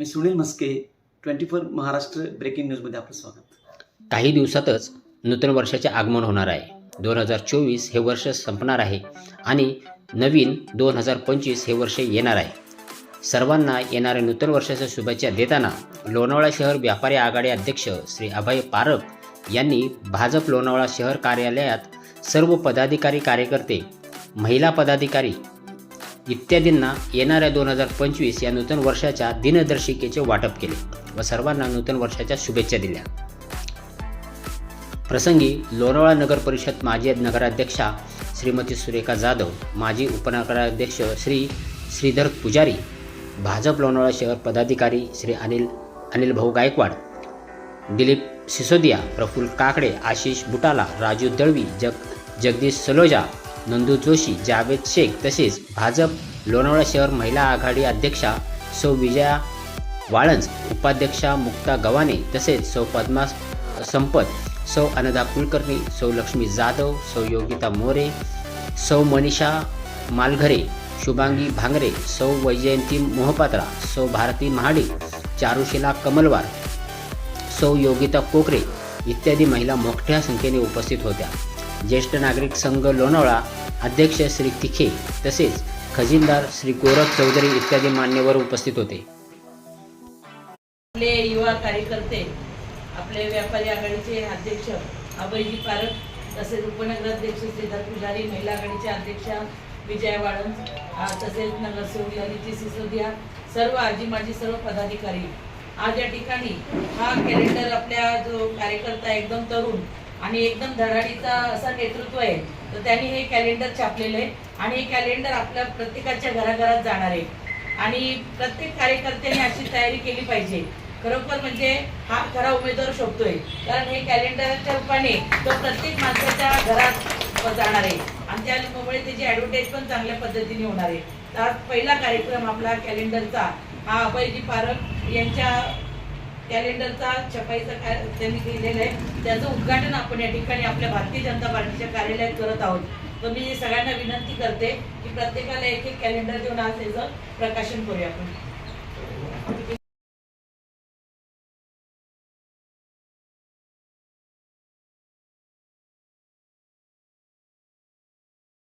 मी Sunil Maske twenty four Maharashtra breaking न्यूजमध्ये आपलं स्वागत. काही दिवसातच नूतन वर्षाचे आगमन होणार आहे. दोन हजार चोवीस हे वर्ष संपणार आहे आणि नवीन दोन हजार पंचवीस हे वर्ष येणार आहे. सर्वांना येणाऱ्या नूतन वर्षाच्या शुभेच्छा देताना लोणावळा शहर व्यापारी आघाडी अध्यक्ष श्री अभय पारख यांनी भाजप लोणावळा शहर कार्यालयात सर्व पदाधिकारी कार्यकर्ते महिला पदाधिकारी इत्यादींना येणाऱ्या दोन हजार पंचवीस या नूतन वर्षाच्या दिनदर्शिकेचे वाटप केले व सर्वांना नूतन वर्षाच्या शुभेच्छा दिल्या. प्रसंगी लोणावळा नगर परिषद माजी नगराध्यक्षा श्रीमती सुरेखा जाधव माजी उपनगराध्यक्ष श्री श्रीधर पुजारी भाजप लोणावळा शहर पदाधिकारी श्री अनिल अनिल भाऊ गायकवाड दिलीप सिसोदिया प्रफुल्ल काकडे आशिष बुटाला राजू दळवी जग जगदीश सलोजा नंदू जोशी जावेद शेख तसेच भाजप लोणावळा शहर महिला आघाडी अध्यक्षा सौ विजया वाळंज उपाध्यक्षा मुक्ता गव्हाणे तसेच सौ पद्मा संपत सौ अनदा कुलकर्णी सौ लक्ष्मी जाधव सौ योगिता मोरे सौ मनीषा मालघरे शुभांगी भांगरे सौ वैजयंती मोहपात्रा सौ भारती महाडिक चारुशिला कमलवार सौ योगिता कोकरे इत्यादी महिला मोठ्या संख्येने उपस्थित होत्या. ज्येष्ठ नागरिक संघ लोणावळा अध्यक्ष श्री तिखे तसेच खजिनदार श्री गोरख चौधरी इत्यादी मान्यवर उपस्थित होते. आपले युवा कार्यकर्ते आपले व्यापारी आघाडीचे अध्यक्ष अभयजी पारख तसेच उपनगराध्यक्ष श्रीधर पुजारी महिला आघाडीचे अध्यक्षा विजय वाळंज तसेच नगरसेवक ललिती सिसोदिया सर्व आजी माजी सर्व पदाधिकारी. आज या ठिकाणी हा कॅलेंडर आपल्या जो कार्यकर्ता एकदम तरुण आणि एकदम धडाडीचा असा नेतृत्व आहे. तर त्यांनी हे कॅलेंडर छापलेलं आहे. आणि हे कॅलेंडर आपल्या प्रत्येकाच्या घराघरात जाणार आहे. आणि प्रत्येक कार्यकर्त्यांनी अशी तयारी केली पाहिजे. खरोखर म्हणजे हा खरा उमेदवार शोधतोय कारण हे कॅलेंडरच्या रूपाने तो प्रत्येक माणसाच्या घरात जाणार आहे. आणि त्यामुळे त्याची ॲडव्हर्टाईज पण चांगल्या पद्धतीने होणार आहे. तर पहिला कार्यक्रम आपला कॅलेंडरचा हा अभयजी पारख यांच्या कॅलेंडरचा छपाईचा काय त्यांनी केलेला आहे. त्याचं उद्घाटन आपण या ठिकाणी आपल्या भारतीय जनता पार्टीच्या कार्यालयात करत आहोत. तर मी सगळ्यांना विनंती करते की प्रत्येकाला एक एक कॅलेंडर देऊन आज त्याचं प्रकाशन करूया आपण.